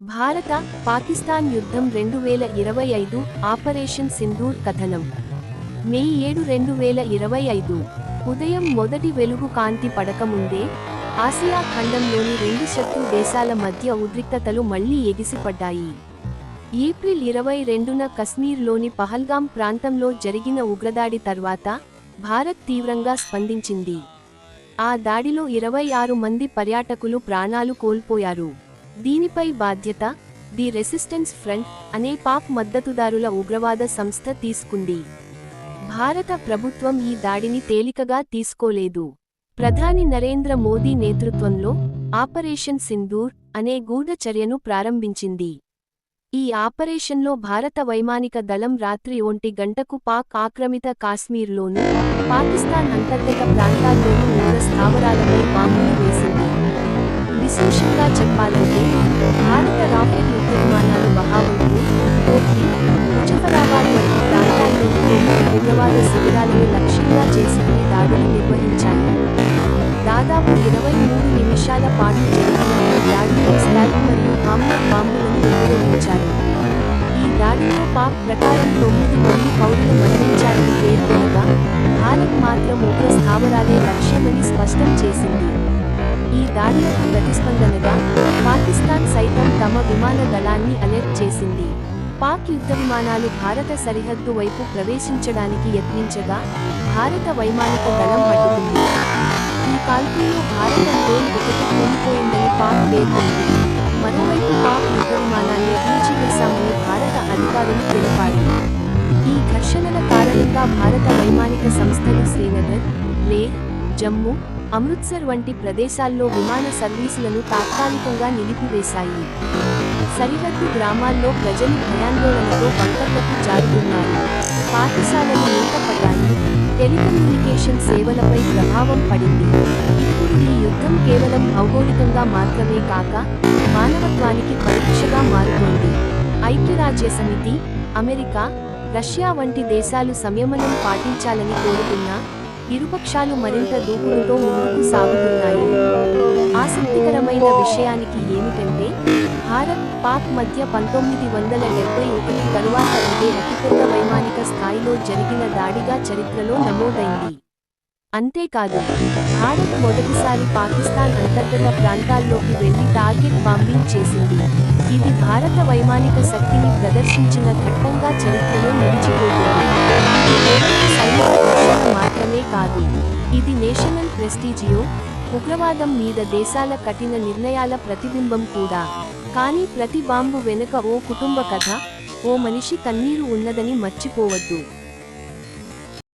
భారత పాకిస్తాన్ యుద్ధం రెండు వేల ఇరవై ఐదు ఆపరేషన్ సింధూర్ కథనం. మే ఏడు రెండు వేల ఇరవై ఐదు ఉదయం మొదటి వెలుగు కాంతి పడకముందే ఆసియా ఖండంలోని రెండు శత్రు దేశాల మధ్య ఉద్రిక్తతలు మళ్ళీ ఎగిసిపడ్డాయి. ఏప్రిల్ ఇరవై రెండున కశ్మీర్లోని పహల్గాం ప్రాంతంలో జరిగిన ఉగ్రదాడి తర్వాత భారత్ తీవ్రంగా స్పందించింది. ఆ దాడిలో ఇరవై ఆరు మంది పర్యాటకులు ప్రాణాలు కోల్పోయారు. దీనిపై బాధ్యత ది రెసిస్టెన్స్ ఫ్రంట్ అనే పాక్ మద్దతుదారుల ఉగ్రవాద సంస్థ తీసుకుంది. భారత ప్రభుత్వం ఈ దాడిని తేలికగా తీసుకోలేదు. ప్రధాని నరేంద్ర మోదీ నేతృత్వంలో ఆపరేషన్ సింధూర్ అనే గూఢ చర్యను ప్రారంభించింది. ఈ ఆపరేషన్లో భారత వైమానిక దళం రాత్రి ఒంటి గంటకు పాక్ ఆక్రమిత కాశ్మీర్లోనూ పాకిస్తాన్ అంతర్గత ప్రాంతాల్లోనూ ఉగ్ర స్థావరాలపై బాంబులు వేసింది. విశేషంగా చెప్పాలంటే భారత రాఫెల్ యుద్ధ విమానాలు బహావల్పూర్ కోటి ముజఫరాబాద్ వంటి ప్రాంతాల్లోని ఉగ్రవాద శిబిరాలను లక్ష్యంగా చేసుకుని దాడులు నిర్వహించాయి. దాదాపు ఇరవై మూడు నిమిషాల పాటు జరిగిన ఈ దాడిలో స్టాక్ మరియు హామ్మర్ బాంబులను ఉపయోగించారు. ఈ దాడిలో పాక్ ప్రకారం తొమ్మిది మంది పౌరులు మరణించారని పేర్కొనగా భారత్ మాత్రం ఉగ్ర స్థావరాలే లక్ష్యమని స్పష్టం చేసింది. ఈ దాడులకు ప్రతి విమాన దళాన్ని అలర్ట్ చేసింది. పాక్ యుద్ధ విమానాలు భారత సరిహద్దు వైపు ప్రవేశించడానికి యత్నించగా భారత వైమానిక దళం పట్టుకుంది. ఈ కాల్పుల్లో భారత డ్రోన్ ఒకటి కూలిపోయిందని పాక్ పేర్కొంది. మరోవైపు పాక్ యుద్ధ విమానాన్ని కూల్చివేశామని భారత అధికారులు తెలిపారు. ఈ ఘర్షణల కారణంగా భారత వైమానిక సంస్థలు శ్రీనగర్ లే జమ్మూ అమృత్సర్ వంటి ప్రదేశాల్లో విమాన సర్వీసులను తాత్కాలికంగా నిలిపివేశాయి. సరిహద్దు గ్రామాల్లో ప్రజలు భయాందోళనతో బంకర్లకు జారుతున్నారు పాఠశాలలు మూతపడ్డాయి టెలికమ్యూనికేషన్ సేవలపై ప్రభావం పడింది. ఇప్పుడు ఈ యుద్ధం కేవలం భౌగోళికంగా మాత్రమే కాక మానవత్వానికి పరీక్షగా మారుతోంది. ఐక్యరాజ్య సమితి అమెరికా రష్యా వంటి దేశాలు సంయమనం పాటించాలని కోరుతున్నా ఇరుపక్షాలు మరింత దూకుడుతో ముందుకు సాగుతున్నాయి. ఆసక్తికరమైన విషయానికి ఏమిటంటే భారత్ పాక్ మధ్య పంతొమ్మిది వందల డెబ్బై ఒకటి తరువాత ఇదే అతిపెద్ద వైమానిక స్థాయిలో జరిగిన దాడిగా చరిత్రలో నమోదైంది. అంతేకాదు భారత్ మొదటిసారి పాకిస్తాన్ అంతర్గత ప్రాంతాల్లోకి వెళ్ళి టార్గెట్ బాంబింగ్ చేసింది. ఇది భారత వైమానిక శక్తిని ప్రదర్శించిన ఘట్టంగా చరిత్రలో నిలిచిపోతుంది. మాత్రమే కాదు. ఇది నేషనల్ ప్రెస్టీజియో ఉగ్రవాదం మీద దేశాల కఠిన నిర్ణయాల ప్రతిబింబం కూడా. కానీ ప్రతి బాంబు వెనుక ఓ కుటుంబ కథ ఓ మనిషి కన్నీరు ఉన్నదని మర్చిపోవద్దు.